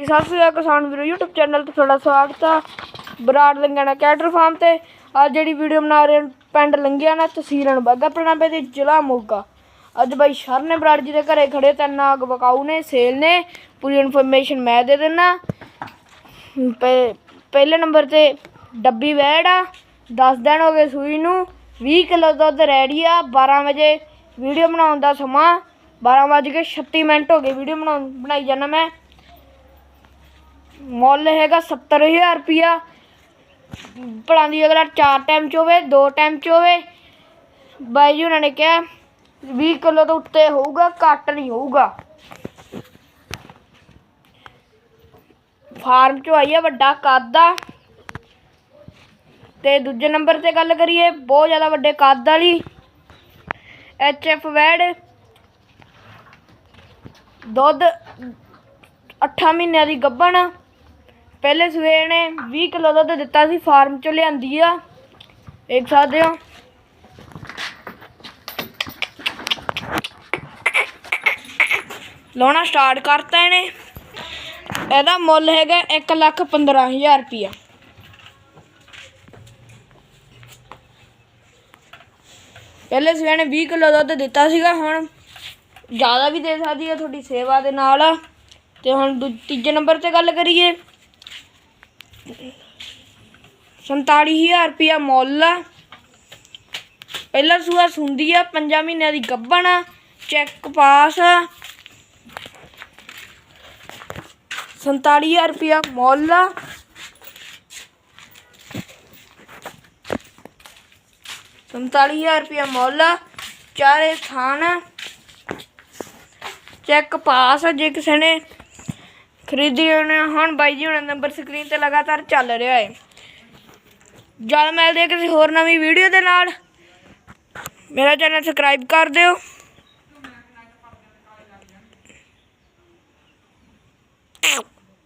ਜੀ ਸਤਿ ਸ਼੍ਰੀ ਅਕਾਲ ਕਿਸਾਨ ਵੀਰੋ YouTube ਚੈਨਲ ਤੇ ਤੁਹਾਡਾ ਸਵਾਗਤ ਆ। ਬਰਾੜ ਲੰਗਾਣਾ ਕੈਟਰ ਫਾਰਮ ਤੇ ਅੱਜ ਜਿਹੜੀ ਵੀਡੀਓ ਬਣਾ ਰਹੇ ਹਾਂ, ਪਿੰਡ ਲੰਗਿਆ ਨਾ ਤਹਿਸੀਲ ਬਾਗਾ ਪ੍ਰਣਾਬੇ ਦੇ ਜ਼ਿਲ੍ਹਾ ਮੋਗਾ। ਅੱਜ ਬਾਈ ਸ਼ਰ ਨੇ ਬਰਾੜ ਜੀ ਦੇ ਘਰੇ ਖੜੇ ਤਾਂ ਨਾਗ ਬਕਾਊ ਨੇ ਸੇਲ ਨੇ ਪੂਰੀ ਇਨਫੋਰਮੇਸ਼ਨ ਮੈਂ ਦੇ ਦਿੰਨਾ। ਪਹਿ- ਪਹਿਲੇ ਨੰਬਰ ਤੇ ਡੱਬੀ ਵੈੜ ਆ 10 ਦਿਨ ਹੋ ਗਏ ਸੂਈ ਨੂੰ 20 ਕਿਲੋ ਦੁੱਧ ਰੈਡੀ ਆ 12 ਵਜੇ ਵੀਡੀਓ ਬਣਾਉਣ ਦਾ ਸਮਾਂ। 12 ਵੱਜ ਕੇ 36 ਮਿੰਟ ਹੋ ਗਏ ਵੀਡੀਓ ਬਣਾਉਣ ਬਣਾਈ ਜਾਣਾ ਮੈਂ। ਮੁੱਲ ਹੈਗਾ 70000 ਰੁਪਿਆ ਭਲਾਂ ਦੀ ਅਗਲਾ ਚਾਰ ਟਾਈਮ ਚ ਹੋਵੇ, ਦੋ ਟਾਈਮ ਚ ਹੋਵੇ। ਬਾਈ ਜੀ ਉਹਨਾਂ ਨੇ ਕਿਹਾ 20 ਕਿਲੋ ਤੋਂ ਉੱਤੇ ਹੋਊਗਾ, ਘੱਟ ਨਹੀਂ ਹੋਊਗਾ। ਫਾਰਮ ਚੋਂ ਆਈ ਹੈ ਵੱਡਾ ਕੱਦ ਆ ਤੇ ਦੂਜੇ ਨੰਬਰ ਤੇ ਗੱਲ ਕਰੀਏ, ਬਹੁਤ ਜ਼ਿਆਦਾ ਵੱਡੇ ਕੱਦ ਵਾਲੀ। ਐਚ ਐਫ ਵੈਡ ਦੁੱਧ 8 ਮਹੀਨਿਆਂ ਦੀ ਗੱਭਣ। ਪਹਿਲੇ ਸਵੇਰ ਨੇ 20 ਕਿਲੋ ਦੁੱਧ ਦਿੱਤਾ ਸੀ, ਫਾਰਮ ਚੋਂ ਲਿਆਂਦੀ ਆ। ਦੇਖ ਸਕਦੇ ਹੋ। ਲਾਉਣਾ ਸਟਾਰਟ ਕਰਤਾ ਇਹਨੇ। ਇਹਦਾ ਮੁੱਲ ਹੈਗਾ 1 ਲੱਖ 15000 ਰੁਪਿਆ ਪਹਿਲੇ ਸਵੇਰ ਨੇ 20 ਕਿਲੋ ਦੁੱਧ ਦਿੱਤਾ ਸੀਗਾ, ਹੁਣ ਜ਼ਿਆਦਾ ਵੀ ਦੇ ਸਕਦੀ ਹੈ ਤੁਹਾਡੀ ਸੇਵਾ ਦੇ ਨਾਲ। ਤੇ ਹੁਣ ਦੂ- ਤੀਜੇ ਨੰਬਰ ਤੇ ਗੱਲ ਕਰੀਏ। 47000 ਰੁਪਿਆ ਮੁੱਲ ਆ। ਪਹਿਲਾ ਸੂਆ ਸੁੰਦੀ ਆ 5 ਮਹੀਨਿਆਂ ਦੀ ਗੱਭਣ ਆ, ਚੈੱਕ ਪਾਸ ਆ। 47000 ਰੁਪਿਆ ਮੁੱਲ ਆ। ਸੰਤਾਲੀ ਹਜ਼ਾਰ ਰੁਪਇਆ ਮੁੱਲ ਚਾਰੇ ਥਾਨ ਚੈੱਕ ਪਾਸ ਜੇ ਕਿਸੇ ਨੇ ਖਰੀਦੀ ਹੋਣੀ ਹੁਣ ਬਾਈ ਜੀ, ਹੁਣ ਨੰਬਰ ਸਕਰੀਨ ਤੇ ਲਗਾਤਾਰ ਚੱਲ ਰਿਹਾ ਹੈ ਜਦ ਮਿਲਦੇ ਆ ਕਿਸੇ ਹੋਰ ਨਵੀਂ ਵੀਡੀਓ ਦੇ ਨਾਲ ਮੇਰਾ ਚੈਨਲ ਸਬਸਕ੍ਰਾਈਬ ਕਰ ਦਿਓ।